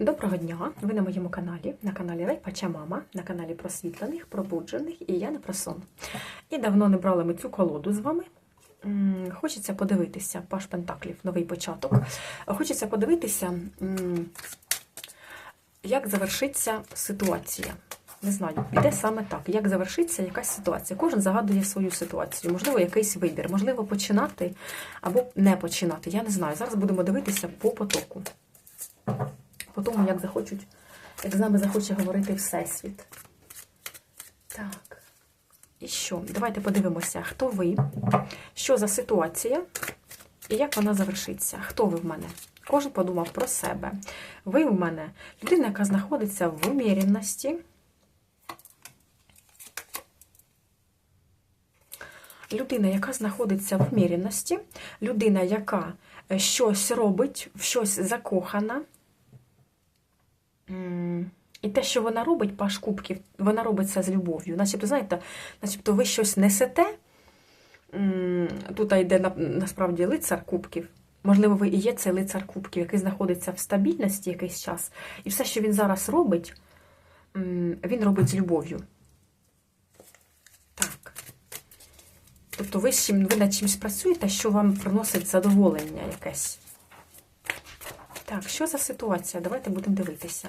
Доброго дня! Ви на моєму каналі, на каналі Райпача Мама, на каналі просвітлених, пробуджених і я не про сон. І давно не брали ми цю колоду з вами. Хочеться подивитися Паш Пентаклів, новий початок. Хочеться подивитися, як завершиться ситуація. Не знаю, іде саме так, як завершиться якась ситуація. Кожен загадує свою ситуацію, можливо, якийсь вибір, можливо, починати або не починати. Я не знаю. Зараз будемо дивитися по потоку по тому, як захочуть, як з нами захоче говорити Всесвіт. Так. І що? Давайте подивимося, хто ви, що за ситуація і як вона завершиться. Хто ви в мене? Кожен подумав про себе. Ви в мене людина, яка знаходиться в уміряності. Людина, яка знаходиться в уміряності, людина, яка щось робить, в щось закохана. І те, що вона робить, паш кубків, вона робить це з любов'ю. Начебто, знаєте, начебто ви щось несете. Тут йде насправді лицар кубків. Можливо, ви і є цей лицар кубків, який знаходиться в стабільності якийсь час. І все, що він зараз робить, він робить з любов'ю. Так. Тобто ви, ви над чимось працюєте, що вам приносить задоволення якесь. Так, що за ситуація? Давайте будемо дивитися.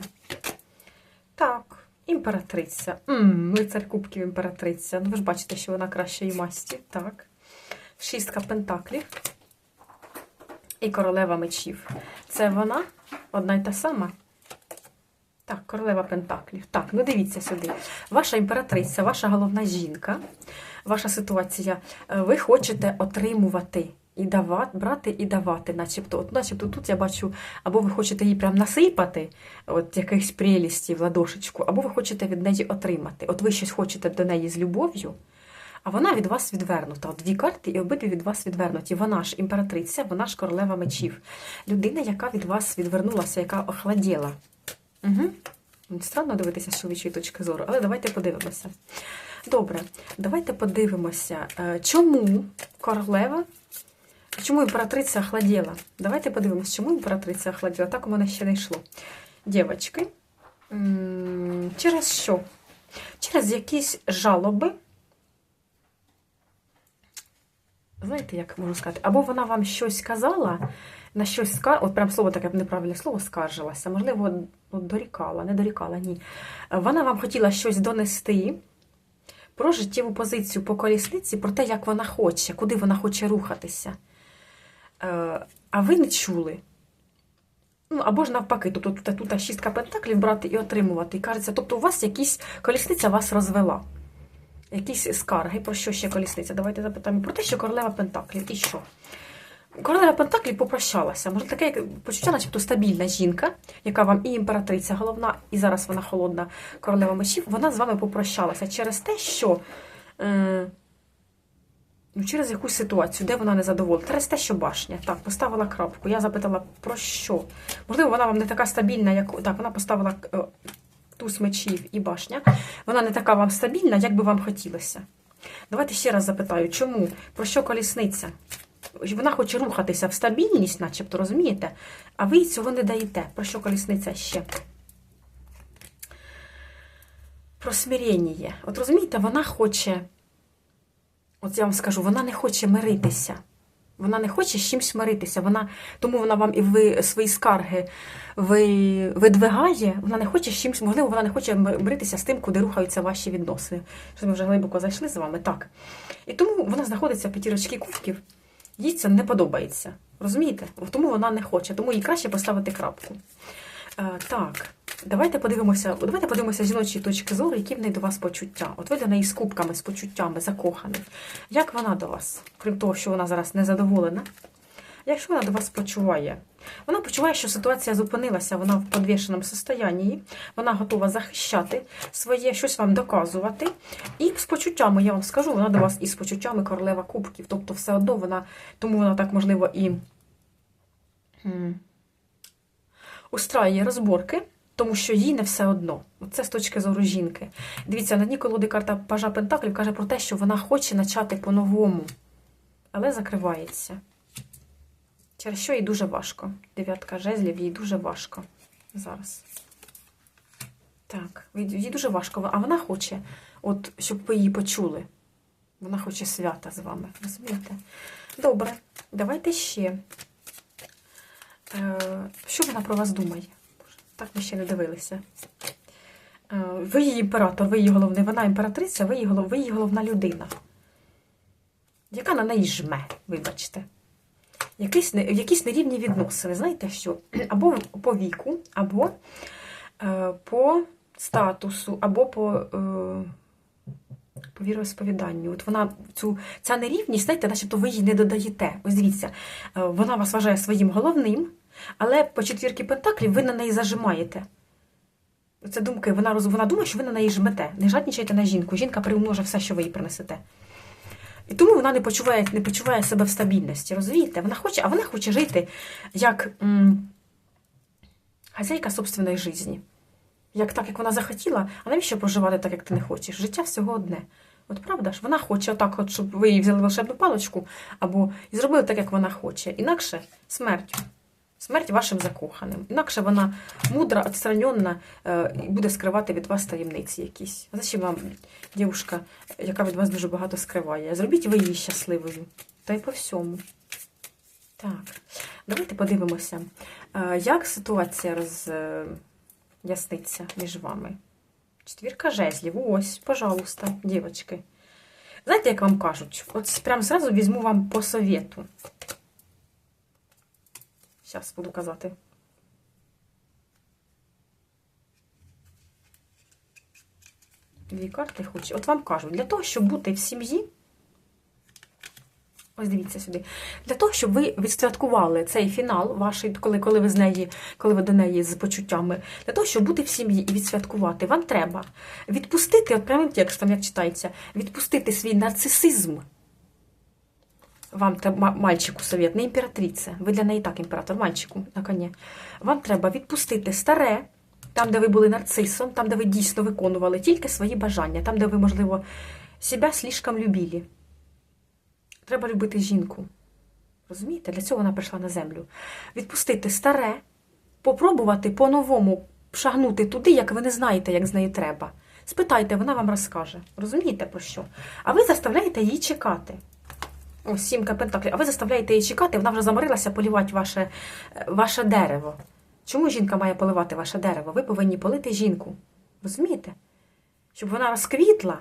Імператриця. Ммм, лицар кубків імператриця. Ну, ви ж бачите, що вона кращої масті. Так. Шістка пентаклів. І королева мечів. Це вона одна й та сама. Так, королева Пентаклів. Так, ну дивіться сюди. Ваша імператриця, ваша головна жінка, ваша ситуація. е, Ви хочете отримувати і давати, брати і давати, начебто. От, начебто тут я бачу, або ви хочете її прям насипати, от якихось прелісті в ладошечку, або ви хочете від неї отримати. От ви щось хочете до неї з любов'ю, а вона від вас відвернута. От дві карти, і обидві від вас відвернуті. Вона ж імператриця, вона ж королева мечів. Людина, яка від вас відвернулася, яка охладіла. Угу. Странно дивитися з чоловічої точки зору, але давайте подивимося. Добре, давайте подивимося, е, чому королева, чому імператриця охладіла. Давайте подивимося, чому імператриця охладіла. Так у мене ще не йшло. Дівочки, через що? Через якісь жалоби. Знаєте, як можу сказати? Або вона вам щось сказала, на щось скар... от прям слово таке неправильне слово скаржилася, можливо, от дорікала, не дорікала, ні. Вона вам хотіла щось донести про життєву позицію по колісниці, про те, як вона хоче, куди вона хоче рухатися. А ви не чули. Ну, або ж навпаки, тобто тут, тут шістка пентаклів брати і отримувати. І кажеться, тобто у вас якісь колісниця вас розвела. Якісь скарги, про що ще колісниця? Давайте запитаємо про те, що королева Пентаклів. І що? Королева Пентаклів попрощалася. Може, таке як почуття, начебто стабільна жінка, яка вам і імператриця головна, і зараз вона холодна королева мечів, вона з вами попрощалася через те, що е, ну, через якусь ситуацію, де вона не задоволена. Через те, що башня. Так, поставила крапку. Я запитала, про що? Можливо, вона вам не така стабільна, як. Так, вона поставила е, туз мечів і башня. Вона не така вам стабільна, як би вам хотілося. Давайте ще раз запитаю, чому? Про що колісниця? Вона хоче рухатися в стабільність, начебто, розумієте? А ви цього не даєте. Про що колісниця ще? Про смирення. От розумієте, вона хоче, от я вам скажу, вона не хоче миритися. Вона не хоче з чимось миритися. Вона, тому вона вам і ви свої скарги ви, видвигає. Вона не хоче з чимось, можливо, вона не хоче миритися з тим, куди рухаються ваші відносини. Що ми вже глибоко зайшли з вами, так. І тому вона знаходиться п'ятірочки кубків. Їй це не подобається. Розумієте? Тому вона не хоче, тому їй краще поставити крапку. Е, так, давайте подивимося, давайте подивимося жіночої точки зору, які в неї до вас почуття. От ви до неї з кубками, з почуттями, закоханих. Як вона до вас, крім того, що вона зараз незадоволена? Як що вона до вас почуває? Вона почуває, що ситуація зупинилася, вона в підвішеному состоянні, вона готова захищати своє, щось вам доказувати. І з почуттями, я вам скажу, вона до вас із почуттями королева кубків. Тобто, все одно вона, тому вона так, можливо, і устраює розборки, тому що їй не все одно. Це з точки зору жінки. Дивіться, на дні колоди карта Пажа Пентаклів каже про те, що вона хоче почати по-новому, але закривається. Через що їй дуже важко. Дев'ятка жезлів, їй дуже важко. Зараз. Так, їй дуже важко, а вона хоче, от, щоб ви її почули. Вона хоче свята з вами, розумієте? Добре, давайте ще. Е, що вона про вас думає? Так ми ще не дивилися. Е, ви її імператор, ви її головний, вона імператриця, ви її, ви її головна людина. Яка на неї жме, вибачте. Якісь, якісь нерівні відносини, знаєте що? Або по віку, або е, по статусу, або по, е, по віросповіданню. От вона цю, ця нерівність, знаєте, начебто ви її не додаєте. Ось дивіться, е, вона вас вважає своїм головним, але по четвірки пентаклів ви на неї зажимаєте. Це думки, вона, вона думає, що ви на неї жмете. Не жаднічайте на жінку. Жінка приумножить все, що ви їй принесете. І тому вона не почуває, не почуває себе в стабільності. Розумієте? Вона хоче, а вона хоче жити як м, хазяйка собственної житті. Як так, як вона захотіла, а навіщо проживати так, як ти не хочеш? Життя всього одне. От правда ж, вона хоче отак, от, щоб ви їй взяли волшебну паличку, або і зробили так, як вона хоче. Інакше смерть. Смерть вашим закоханим. Інакше вона мудра, відстранена е, і буде скривати від вас таємниці якісь. Зачем вам дівчинка, яка від вас дуже багато скриває? Зробіть ви її щасливою. Та й по всьому. Так, давайте подивимося, е, як ситуація роз'ясниться між вами. Четвірка жезлів. Ось, пожалуйста, дівчатки. Знаєте, як вам кажуть? От прям зразу візьму вам по совету. Зараз буду казати. Дві карти хочу. От вам кажуть, для того, щоб бути в сім'ї, ось дивіться сюди, для того, щоб ви відсвяткували цей фінал, ваший, коли, коли ви з неї, коли ви до неї з почуттями, для того, щоб бути в сім'ї і відсвяткувати, вам треба відпустити, от прямим текстом, як читається, відпустити свій нарцисизм. Вам ма- мальчику совет, не імператриця. Ви для неї так імператор, мальчику на коні. Вам треба відпустити старе, там, де ви були нарцисом, там, де ви дійсно виконували тільки свої бажання, там, де ви, можливо, себе слишком любили. Треба любити жінку. Розумієте? Для цього вона прийшла на землю. Відпустити старе, попробувати по-новому шагнути туди, як ви не знаєте, як з нею треба. Спитайте, вона вам розкаже. Розумієте про що? А ви заставляєте її чекати. Сімка пентаклів. А ви заставляєте її чекати, вона вже заморилася полівати ваше, е, ваше дерево. Чому жінка має поливати ваше дерево? Ви повинні полити жінку. Розумієте? Щоб вона розквітла,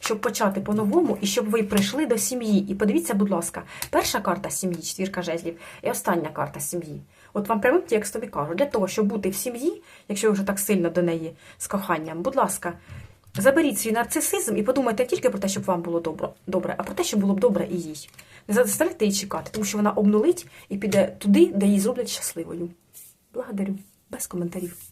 щоб почати по-новому, і щоб ви прийшли до сім'ї. І подивіться, будь ласка, перша карта сім'ї, четвірка жезлів, і остання карта сім'ї. От вам прямим текстом і кажу, для того, щоб бути в сім'ї, якщо ви вже так сильно до неї з коханням, будь ласка, заберіть свій нарцисизм і подумайте не тільки про те, щоб вам було добре, добре, а про те, щоб було б добре і їй. Не заставляйте її чекати, тому що вона обнулить і піде туди, де її зроблять щасливою. Благодарю. Без коментарів.